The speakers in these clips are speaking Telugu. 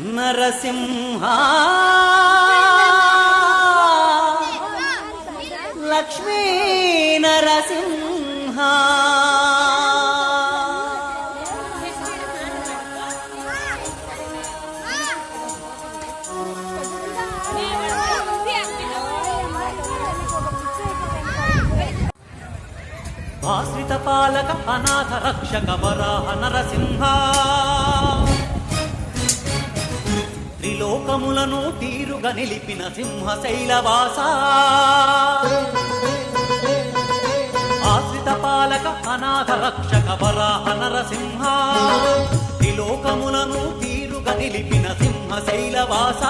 నరసింహ. లక్ష్మీ నరసింహ. ఆశ్రిత పాలక అనాథ రక్షక వరాహ నరసింహ. లోకములను తీరుగా నిలిపిన సింహశైలవాస. ఆశ్రిత పాలక అనాథ రక్షక వరాహ నరసింహ. త్రిలోకములను తీరుగా నిలిపిన సింహశైలవాస.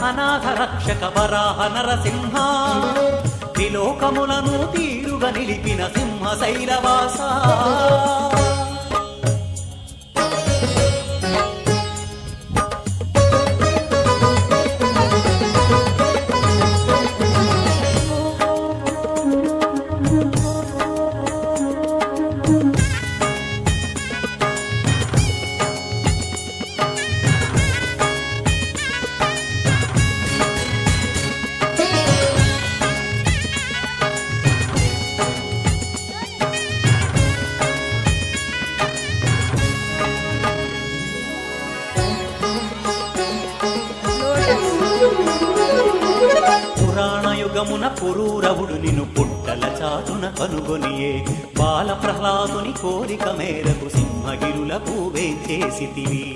అనాథ రక్షక వరాహ నరసింహ త్రిలోకములను తీరుగా నిలిపిన సింహ శైలవాస పురాణయుగమున పురూరవుడు నిన్ను పుట్టల చాటున కనుగొనియే బాల ప్రహ్లాదుని కోరిక మేరకు సింహగిరులకు వేంచేసితివి.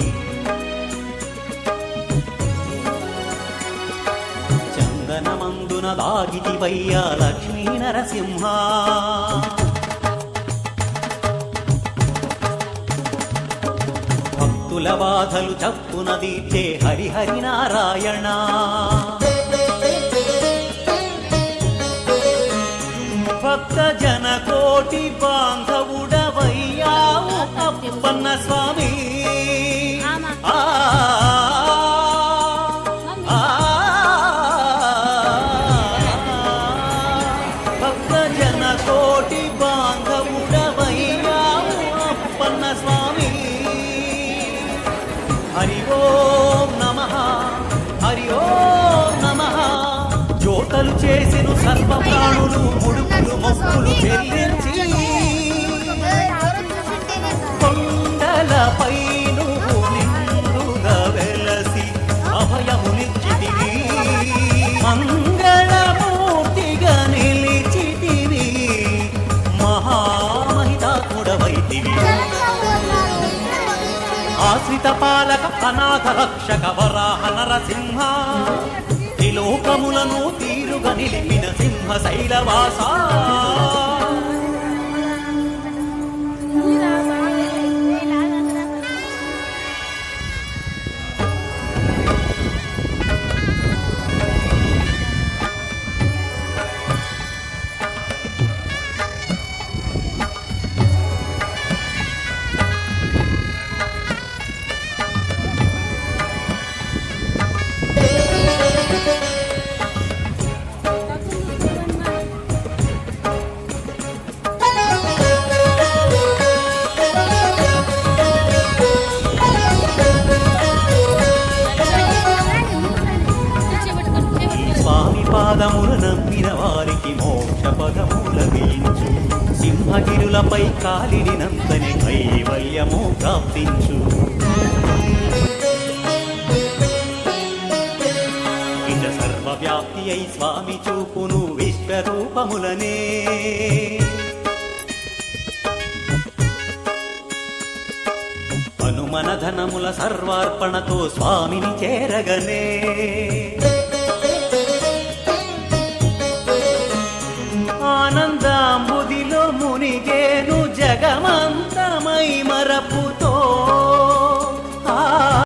చందనమందున దాగితివయ్యా లక్ష్మీ నరసింహ. భక్తుల బాధలు చప్పున తీర్చే హరిహరి నారాయణ. భక్త జన కోటి బాంధవుడవయ్యావు అప్పన్న స్వామి. భక్త జన కోటి బాంధవుడవయ్యావు అప్పన్న స్వామి. హరి ఓం చేసిన సర్వ ప్రాణులు ముడుపులు మొక్కులు చెల్లించి కొండలపై నువ్వు నిండుగా వెలసి అభయమునిచ్చితివి మంగళమూర్తిగా నిలిచితివి మహామహితాత్ముడవైతివి ఆశ్రిత పాలక అనాథ రక్షక వరాహ నరసింహ. లోకములను తీరుగా నిలిపిన సింహ కాలిడినంతని కైవల్యము ప్రాప్తించు. ఇట సర్వవ్యాప్తి అయి స్వామి చూపును విశ్వరూపములనే. హనుమన ధనముల సర్వార్పణతో స్వామిని చేరగనే. జగమంతమై మరపుతో